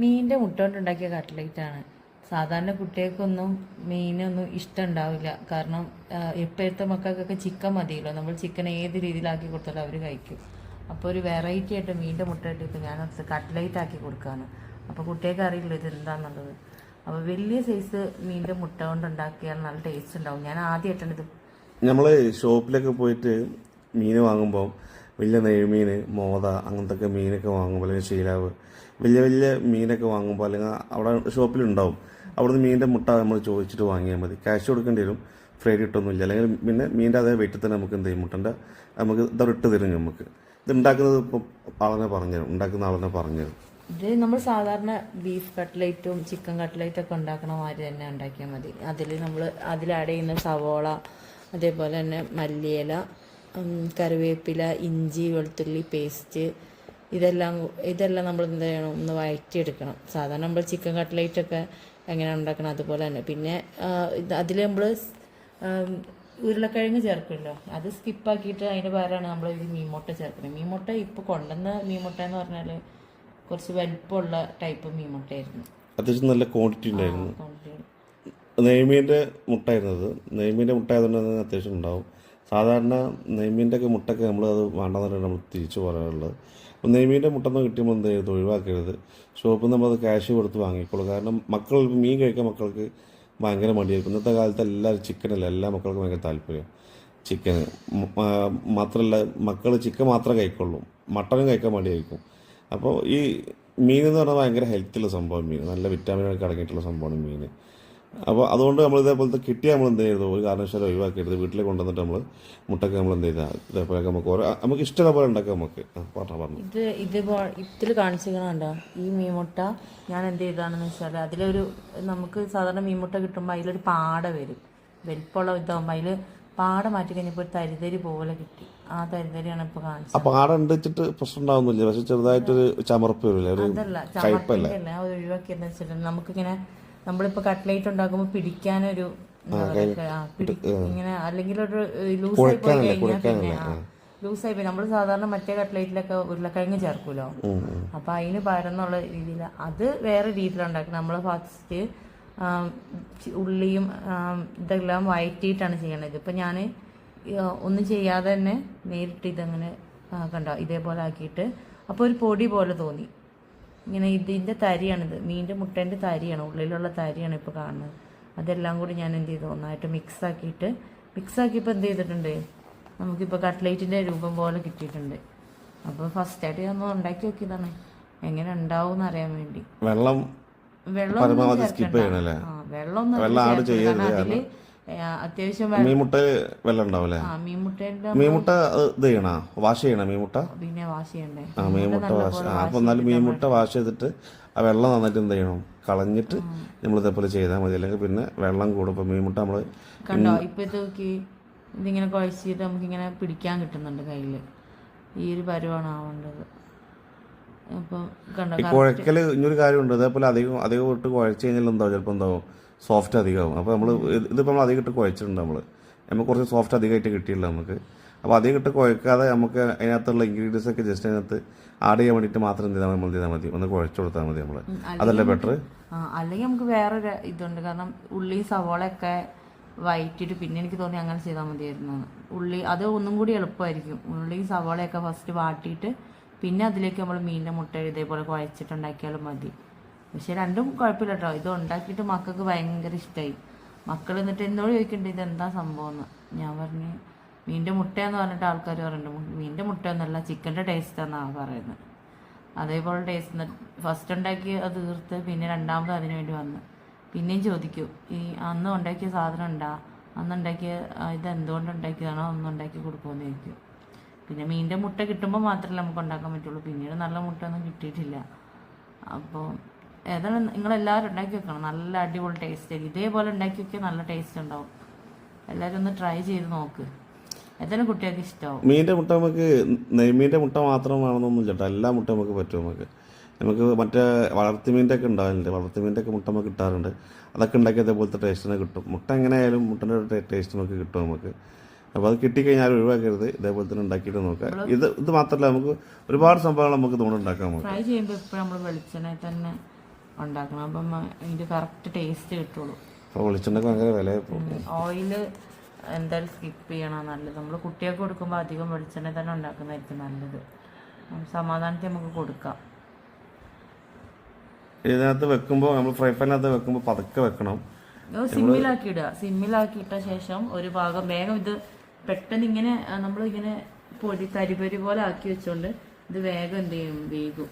മീനിന്റെ മുട്ട കൊണ്ട് ഉണ്ടാക്കിയ കട്ട്ലേറ്റ് ആണ്. സാധാരണ കുട്ടികൾക്കൊന്നും മീനൊന്നും ഇഷ്ടം ഉണ്ടാവില്ല. കാരണം ഇപ്പോഴത്തെ മക്കൾക്കൊക്കെ ചിക്കൻ മതിയല്ലോ. നമ്മൾ ചിക്കൻ ഏത് രീതിയിലാക്കി കൊടുത്താലും അവർ കഴിക്കും. അപ്പോൾ ഒരു വെറൈറ്റി ആയിട്ട് മീന്റെ മുട്ട ഇട്ടിട്ട് ഞാൻ കട്ട്ലേറ്റ് ആക്കി കൊടുക്കുകയാണ് അപ്പോൾ കുട്ടികൾക്ക് അറിയില്ല ഇത് എന്താണെന്നുള്ളത് അപ്പോൾ വലിയ സൈസ് മീന്റെ മുട്ട കൊണ്ട് ഉണ്ടാക്കിയാൽ നല്ല ടേസ്റ്റ് ഉണ്ടാവും. ഞാൻ ആദ്യമായിട്ടാണ് ഇത് നമ്മൾ ഷോപ്പിലൊക്കെ പോയിട്ട് മീൻ വാങ്ങുമ്പോൾ വലിയ നെയ്മീൻ മോത അങ്ങനത്തെ ഒക്കെ മീനൊക്കെ വാങ്ങുമ്പോൾ അല്ലെങ്കിൽ ശീലാവ് വലിയ വലിയ മീനൊക്കെ വാങ്ങുമ്പോൾ അല്ലെങ്കിൽ അവിടെ ഷോപ്പിലുണ്ടാവും. അവിടുന്ന് മീനിന്റെ മുട്ട നമ്മൾ ചോദിച്ചിട്ട് വാങ്ങിയാൽ മതി. ക്യാഷ് കൊടുക്കേണ്ടി വരും. ഫ്രൈ കിട്ടൊന്നുമില്ല. അല്ലെങ്കിൽ പിന്നെ മീനിന്റെ അതേ വെയിറ്റിൽ തന്നെ നമുക്ക് എന്ത് ചെയ്യും? മുട്ടന്റെ നമുക്ക് ഇട്ട് തരും നമുക്ക്. ഇത് ഉണ്ടാക്കുന്നത് ഇപ്പോൾ ആളെന്നെ പറഞ്ഞുതരും ഉണ്ടാക്കുന്ന ആളെന്നെ പറഞ്ഞുതരും ഇത് നമ്മൾ സാധാരണ ബീഫ് കട്ട്ലേറ്റും ചിക്കൻ കട്ട്ലേറ്റും ഒക്കെ ഉണ്ടാക്കണ മാതിരി തന്നെ ഉണ്ടാക്കിയാൽ മതി. അതിൽ നമ്മൾ അതിൽ ആഡ് ചെയ്യുന്ന സവോള അതേപോലെ തന്നെ മല്ലിയില കറിവേപ്പില ഇഞ്ചി വെളുത്തുള്ളി പേസ്റ്റ് ഇതെല്ലാം ഇതെല്ലാം നമ്മൾ എന്ത് ചെയ്യണം? ഒന്ന് വഴറ്റിയെടുക്കണം. സാധാരണ നമ്മൾ ചിക്കൻ കട്ട്ലേറ്റ് ഒക്കെ എങ്ങനെയാണ് ഉണ്ടാക്കണം? അതുപോലെ തന്നെ. പിന്നെ അതിൽ നമ്മൾ ഉരുളക്കിഴങ്ങ് ചേർക്കുമല്ലോ. അത് സ്കിപ്പാക്കിയിട്ട് അതിന് പകരമാണ് നമ്മൾ ഈ മീൻമുട്ട ചേർക്കുന്നത്. മീൻമുട്ട ഇപ്പോൾ കൊണ്ടുവന്ന മീൻമുട്ട എന്ന് പറഞ്ഞാൽ കുറച്ച് വലിപ്പമുള്ള ടൈപ്പ് മീൻമുട്ടയായിരുന്നു. അത്യാവശ്യം നല്ല ക്വാണ്ടിറ്റി ഉണ്ടായിരുന്നു. നെയ്മീന്റെ മുട്ടായിരുന്നത് നെയ്മീന്റെ മുട്ട ആയതുകൊണ്ട് തന്നെ അത്യാവശ്യം ഉണ്ടാവും. സാധാരണ നെയ്മീന്റെ ഒക്കെ മുട്ടൊക്കെ നമ്മൾ അത് വേണ്ടെന്ന് നമ്മൾ തിരിച്ചു പറയാറുള്ളത് അപ്പോൾ നെയ്മീന്റെ മുട്ടൊന്നും കിട്ടിയപ്പോൾ എന്ത് ചെയ്ത്? ഒഴിവാക്കരുത്. ഷോപ്പിൽ നമ്മൾ അത് ക്യാഷ് കൊടുത്ത് വാങ്ങിക്കോളൂ. കാരണം മക്കൾ മീൻ കഴിക്കാൻ മക്കൾക്ക് ഭയങ്കര മടിയായിരിക്കും ഇന്നത്തെ കാലത്ത് എല്ലാവരും ചിക്കനല്ല എല്ലാ മക്കൾക്കും ഭയങ്കര താല്പര്യം. ചിക്കന് മാത്രമല്ല മക്കൾ ചിക്കൻ മാത്രമേ കഴിക്കുള്ളൂ. മട്ടനും കഴിക്കാൻ മടിയായിരിക്കും. അപ്പോൾ ഈ മീൻ എന്ന് പറഞ്ഞാൽ ഭയങ്കര ഹെൽത്തിയുള്ള സംഭവം മീൻ. നല്ല വിറ്റാമിനൊക്കെ അടങ്ങിയിട്ടുള്ള സംഭവമാണ് മീൻ. അപ്പോൾ അതുകൊണ്ട് നമ്മൾ ഇതേപോലത്തെ കിട്ടിയ നമ്മൾ എന്ത് ചെയ്യരുത്? ഒരു കാരണവശാലും ഒഴിവാക്കരുത്. വീട്ടിൽ കൊണ്ടുവന്നിട്ട് നമ്മൾ മുട്ടൊക്കെ നമ്മൾ എന്ത് ചെയ്താൽ ഇതേപോലെ നമുക്ക് ഓരോ നമുക്ക് ഇഷ്ടമുള്ള പോലെ ഉണ്ടാക്കാം നമുക്ക്. ആ, പറഞ്ഞോ ഇത് ഇത് ഇതിൽ കാണിച്ചിരിക്കണോ ഈ മീൻമുട്ട ഞാൻ എന്ത് ചെയ്താണെന്ന് വെച്ചാൽ അതിലൊരു നമുക്ക് സാധാരണ മീൻമുട്ട കിട്ടുമ്പോൾ അതിലൊരു പാട വരും. വലിപ്പമുള്ള ഇതാകുമ്പോൾ അതിൽ പാട മാറ്റി കഴിഞ്ഞപ്പോൾ ഒരു തരിതരി പോലെ കിട്ടി. ആ തരിതരിയാണ് ഇപ്പൊ കാണിച്ചത്. പാട ആടെ ഉണ്ടിച്ചിട്ട് പ്രശ്നം ഉണ്ടാവുന്നില്ല. പക്ഷെ ചെറുതായിട്ടൊരു ചമർപ്പ് വരില്ല? അതല്ല അത് ഒഴിവാക്കിയെന്ന് വെച്ചിട്ടുണ്ടെങ്കിൽ നമുക്കിങ്ങനെ നമ്മളിപ്പോ കട്ട്ലേറ്റ് ഉണ്ടാക്കുമ്പോൾ പിടിക്കാനൊരു ഇങ്ങനെ അല്ലെങ്കിൽ ഒരു ലൂസായി പോയി കഴിഞ്ഞാൽ പിന്നെ ലൂസായി പോയി. നമ്മൾ സാധാരണ മറ്റേ കട്ട്ലേറ്റിലൊക്കെ ഉരുളക്കിഴങ്ങ് ചേർക്കുമല്ലോ അപ്പൊ അതിന് പകരം എന്നുള്ള രീതിയിൽ അത് വേറെ രീതിയിലാണ് ഉണ്ടാക്കുന്നത് നമ്മൾ ഫസ്റ്റ് ഉള്ളിയും ഇതെല്ലാം വഴറ്റിയിട്ടാണ് ചെയ്യണത്. ഇപ്പൊ ഞാൻ ഒന്നും ചെയ്യാതെ തന്നെ നേരിട്ട് ഇതങ്ങനെ കണ്ടോ ഇതേപോലെ ആക്കിയിട്ട്. അപ്പോൾ ഒരു പൊടി പോലെ തോന്നി. ഇങ്ങനെ ഇതിന്റെ തരിയാണിത്. മീന്റെ മുട്ടേന്റെ തരിയാണ്. ഉള്ളിലുള്ള തരിയാണ് ഇപ്പോൾ കാണുന്നത്. അതെല്ലാം കൂടി ഞാൻ എന്ത് ചെയ്തു? ഒന്നായിട്ട് മിക്സാക്കിയിട്ട് മിക്സാക്കിയപ്പോൾ എന്ത് ചെയ്തിട്ടുണ്ട്? നമുക്കിപ്പോൾ കട്ട്ലേറ്റിന്റെ രൂപം പോലെ കിട്ടിയിട്ടുണ്ട്. അപ്പോൾ ഫസ്റ്റായിട്ട് ഞാൻ ഒന്ന് ഉണ്ടാക്കി നോക്കിയതാണ്. എങ്ങനെ ഉണ്ടാവും എന്ന് അറിയാൻ വേണ്ടി. വെള്ളം വെള്ളം ആ വെള്ളം ചെയ്യരുത് അതിൽ അത്യാവശ്യം മീൻമുട്ട വെള്ളം ഉണ്ടാവില്ലേ ആ മീൻമുട്ടേന്റെ മീൻമുട്ട അത് ഇത് ചെയ്യണ? വാഷ് ചെയ്യണ മീൻമുട്ട? പിന്നെ വാഷ് ചെയ്യണ്ടേ? ആ മീൻമുട്ട വാഷ് അപ്പൊ എന്നാലും മീൻമുട്ട വാഷ് ചെയ്തിട്ട് ആ വെള്ളം നന്നായിട്ട് എന്ത് ചെയ്യണം? കളഞ്ഞിട്ട് നമ്മൾ ഇതേപോലെ ചെയ്താൽ മതി. അല്ലെങ്കിൽ പിന്നെ വെള്ളം കൂടും. മീൻമുട്ട നമ്മൾ കണ്ടോ? ഇപ്പൊ ഇത് നോക്കി ഇതിങ്ങനെ കുഴച്ചിട്ട് നമുക്കിങ്ങനെ പിടിക്കാൻ കിട്ടുന്നുണ്ട് കയ്യിൽ. ഈ ഒരു പരുവാണ് ആവേണ്ടത്. ഈ കുഴക്കൽ ഇനിയൊരു കാര്യമുണ്ട്. അതേപോലെ അധികം അധികം ഇട്ട് കുഴച്ച് കഴിഞ്ഞാൽ എന്താവും? ചിലപ്പോൾ എന്താവും? സോഫ്റ്റ് അധികമാവും. അപ്പോൾ നമ്മൾ ഇതിപ്പോൾ നമ്മൾ അധികം ഇട്ട് കുഴച്ചിട്ടുണ്ട് നമ്മൾ നമുക്ക് കുറച്ച് സോഫ്റ്റ് അധികമായിട്ട് കിട്ടിയില്ല നമുക്ക്. അപ്പോൾ അധികം ഇട്ട് കുഴക്കാതെ നമുക്ക് അതിനകത്തുള്ള ഇൻഗ്രീഡിയൻസ് ഒക്കെ ജസ്റ്റ് അതിനകത്ത് ആഡ് ചെയ്യാൻ വേണ്ടിയിട്ട് മാത്രം എന്ത് ചെയ്താൽ നമ്മൾ ചെയ്താൽ മതി? ഒന്ന് കുഴച്ച് കൊടുത്താൽ മതി നമ്മൾ അതല്ലേ ബെറ്റർ അല്ലെങ്കിൽ നമുക്ക് വേറൊരു ഇതുണ്ട്. കാരണം ഉള്ളി സവോളയൊക്കെ വയറ്റിട്ട് പിന്നെ എനിക്ക് തോന്നി അങ്ങനെ ചെയ്താൽ മതിയായിരുന്നു. ഉള്ളി അത് ഒന്നും കൂടി എളുപ്പമായിരിക്കും. ഉള്ളി സവോളയൊക്കെ ഫസ്റ്റ് വാട്ടിയിട്ട് പിന്നെ അതിലേക്ക് നമ്മൾ മീനിന്റെ മുട്ട ഇതേപോലെ കുഴച്ചിട്ടുണ്ടാക്കിയാലും മതി. പക്ഷെ രണ്ടും കുഴപ്പമില്ല കേട്ടോ ഇത് ഉണ്ടാക്കിയിട്ട് മക്കൾക്ക് ഭയങ്കര ഇഷ്ടമായി മക്കൾ എന്നിട്ട് എന്നോട് ഇത് എന്താ സംഭവം? എന്ന്. ഞാൻ പറഞ്ഞു മീനിന്റെ മുട്ടയെന്ന് പറഞ്ഞിട്ട് ആൾക്കാർ പറയുന്നുണ്ട്. മീനിന്റെ മുട്ടയൊന്നല്ല ചിക്കന്റെ ടേസ്റ്റ് എന്നാണ് പറയുന്നത്. അതേപോലെ ടേസ്റ്റ് ഫസ്റ്റ് ഉണ്ടാക്കി അത് തീർത്ത് പിന്നെ രണ്ടാമത് അതിനു വേണ്ടി വന്ന്. പിന്നെയും ചോദിക്കും ഈ അന്ന് ഉണ്ടാക്കിയ സാധനം ഉണ്ടാ? അന്ന് ഉണ്ടാക്കിയ ഇത് എന്തുകൊണ്ട് ഉണ്ടാക്കിയതാണോ? അന്ന് ഉണ്ടാക്കി കൊടുക്കുമെന്ന് ചോദിക്കും. പിന്നെ മീനിന്റെ മുട്ട കിട്ടുമ്പോൾ മാത്രമല്ല നമുക്ക് ഉണ്ടാക്കാൻ പറ്റുള്ളൂ. പിന്നീട് നല്ല മുട്ട ഒന്നും കിട്ടിയിട്ടില്ല. അപ്പോൾ ഏതാണ് നിങ്ങളെല്ലാവരും ഉണ്ടാക്കി വെക്കണം. നല്ല അടിപൊളി ടേസ്റ്റ് ആയിരിക്കും ഇതേപോലെ ഉണ്ടാക്കി വെക്കിയാൽ നല്ല ടേസ്റ്റ് ഉണ്ടാവും. എല്ലാവരും ഒന്ന് ട്രൈ ചെയ്ത് നോക്ക്. ഏതായാലും കുട്ടികൾക്ക് ഇഷ്ടമാവും മീന്റെ മുട്ട നമുക്ക് നെയ്മീന്റെ മുട്ട മാത്രം വേണമെന്നൊന്നും ചേട്ടാ എല്ലാ മുട്ട നമുക്ക് പറ്റും നമുക്ക്. നമുക്ക് മറ്റേ വളർത്തിമീന്റെ ഒക്കെ ഉണ്ടാവില്ലേ? വളർത്തിമീന്റെ ഒക്കെ മുട്ട നമുക്ക് കിട്ടാറുണ്ട്. അതൊക്കെ ഉണ്ടാക്കി അതേപോലത്തെ ടേസ്റ്റിന് കിട്ടും. മുട്ട എങ്ങനെയായാലും മുട്ടന്റെ ടേസ്റ്റ് നമുക്ക് കിട്ടും നമുക്ക്. അപ്പോൾ അത് കിട്ടിക്കഴിഞ്ഞാൽ ഒഴിവാക്കരുത്. ഇതേപോലെ തന്നെ ഉണ്ടാക്കിയിട്ട് നോക്കാം. ഇത് ഇത് മാത്രമല്ല നമുക്ക് ഒരുപാട് സംഭവങ്ങൾ നമുക്ക് തോന്നുന്നു ഉണ്ടാക്കാൻ നമുക്ക് ഫ്രൈ ചെയ്യുമ്പോൾ എപ്പോഴും നമ്മൾ വെളിച്ചെണ്ണയിൽ തന്നെ ഉണ്ടാക്കണം. അപ്പം അതിന്റെ കറക്റ്റ് ടേസ്റ്റ് കിട്ടുള്ളൂ. അപ്പോൾ വെളിച്ചെണ്ണക്ക് ഭയങ്കര വില ഇപ്പോൾ ഓയിൽ എന്തായാലും സ്കിപ്പ് ചെയ്യണം. നല്ലത്. നമ്മൾ കുട്ടികൾക്ക് കൊടുക്കുമ്പോൾ അധികം വെളിച്ചെണ്ണ തന്നെ ഉണ്ടാക്കുന്നതായിരിക്കും നല്ലത്. സമാധാനത്തിൽ നമുക്ക് കൊടുക്കാം. ഇതിനകത്ത് വെക്കുമ്പോൾ നമ്മൾ ഫ്രൈ പാനിനകത്ത് വെക്കുമ്പോൾ പതുക്കെ വെക്കണം. സിമ്മിലാക്കി ഇടുക. സിമ്മിലാക്കിയിട്ട ശേഷം ഒരു ഭാഗം വേഗം ഇത് പെട്ടെന്ന് ഇങ്ങനെ നമ്മളിങ്ങനെ പൊടി കരിപൊരി പോലെ ആക്കി വെച്ചോണ്ട് ഇത് വേഗം എന്ത് ചെയ്യും? വേഗം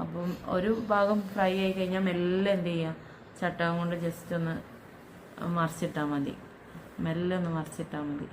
അപ്പം ഒരു ഭാഗം ഫ്രൈ ആയി കഴിഞ്ഞാൽ മെല്ലെ എന്ത് ചെയ്യാം? ചട്ടകം കൊണ്ട് ജസ്റ്റ് ഒന്ന് മറിച്ചിട്ടാൽ മതി. മെല്ലെ ഒന്ന് മറിച്ചിട്ടാൽ മതി.